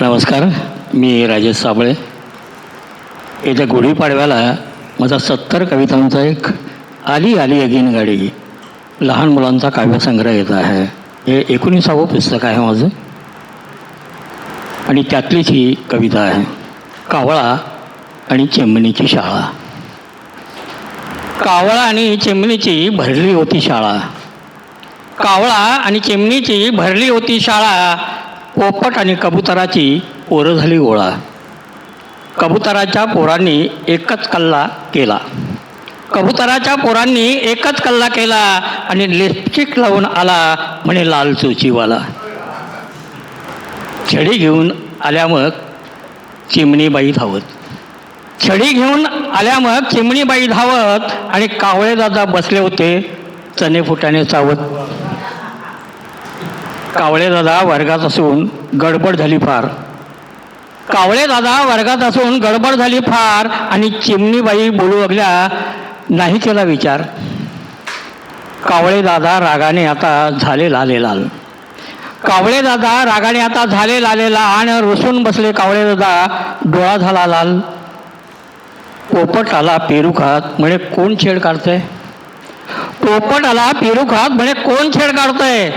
नमस्कार मी राजेश साबळे. येत्या गुढीपाडव्याला माझा सत्तर कवितांचा एक आली आली अगीन गाडी लहान मुलांचा काव्यसंग्रह येत आहे. हे एकोणीसावं पुस्तक आहे माझं. आणि त्यातलीच ही कविता आहे. कावळा आणि चिमणीची शाळा. कावळा आणि चिमणीची भरली होती शाळा. कावळा आणि चिमणीची भरली होती शाळा पोपट आणि कबुतराची पोरं झाली गोळा. कबुतराच्या पोरांनी एकच कल्ला केला. कबुतराच्या पोरांनी एकच कल्ला केला आणि लिपस्टिक लावून आला म्हणे लाल चोचीवाला. छडी घेऊन आल्या मग चिमणीबाई धावत. छडी घेऊन आल्या मग चिमणीबाई धावत आणि कावळे दादा बसले होते. चणे फुटाने चावत. कावळे दादा वर्गात असून गडबड झाली फार. कावळे दादा वर्गात असून गडबड झाली फार आणि चिमणीबाई बोलू लागल्या नाही केला विचार. कावळे दादा रागाने आता झाले लाले लाल. कावळे दादा रागाने आता झाले लाले लाल रुसून बसले कावळे दादा डोळा झाला लाल. पोपट आला पेरू खात म्हणे कोण छेड काढतंय? पोपट आला पेरू खात म्हणे कोण छेड काढतंय?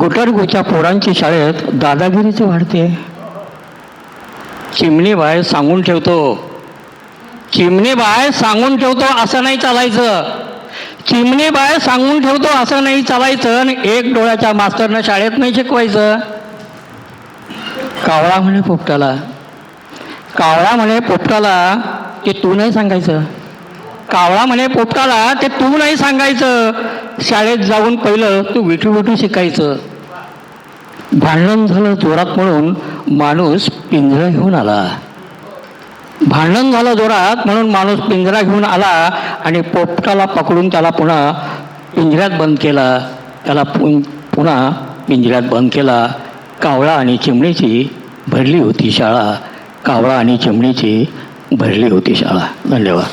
गुटरगुच्या पोरांची शाळेत दादागिरीचे वाढते. चिमणी बाय सांगून ठेवतो चिमणी बाय सांगून ठेवतो असं नाही चालायचं. चिमणी बाय सांगून ठेवतो असं नाही चालायचं आणि एक डोळ्याच्या मास्तरनं शाळेत नाही शिकवायचं. कावळा म्हणे पोपटाला. कावळा म्हणे पोपटाला की तू नाही सांगायचं? कावळा म्हणे पोपटाला ते तू नाही सांगायचं. शाळेत जाऊन पहिलं तू विठू विठू शिकायचं. भांडण झालं जोरात म्हणून माणूस पिंजरा घेऊन आला. भांडण झालं जोरात म्हणून माणूस पिंजरा घेऊन आला आणि पोपटाला पकडून त्याला पुन्हा पिंजऱ्यात बंद केला. त्याला पुन्हा पिंजऱ्यात बंद केला. कावळा आणि चिमणीची भरली होती शाळा. कावळा आणि चिमणीची भरली होती शाळा. धन्यवाद.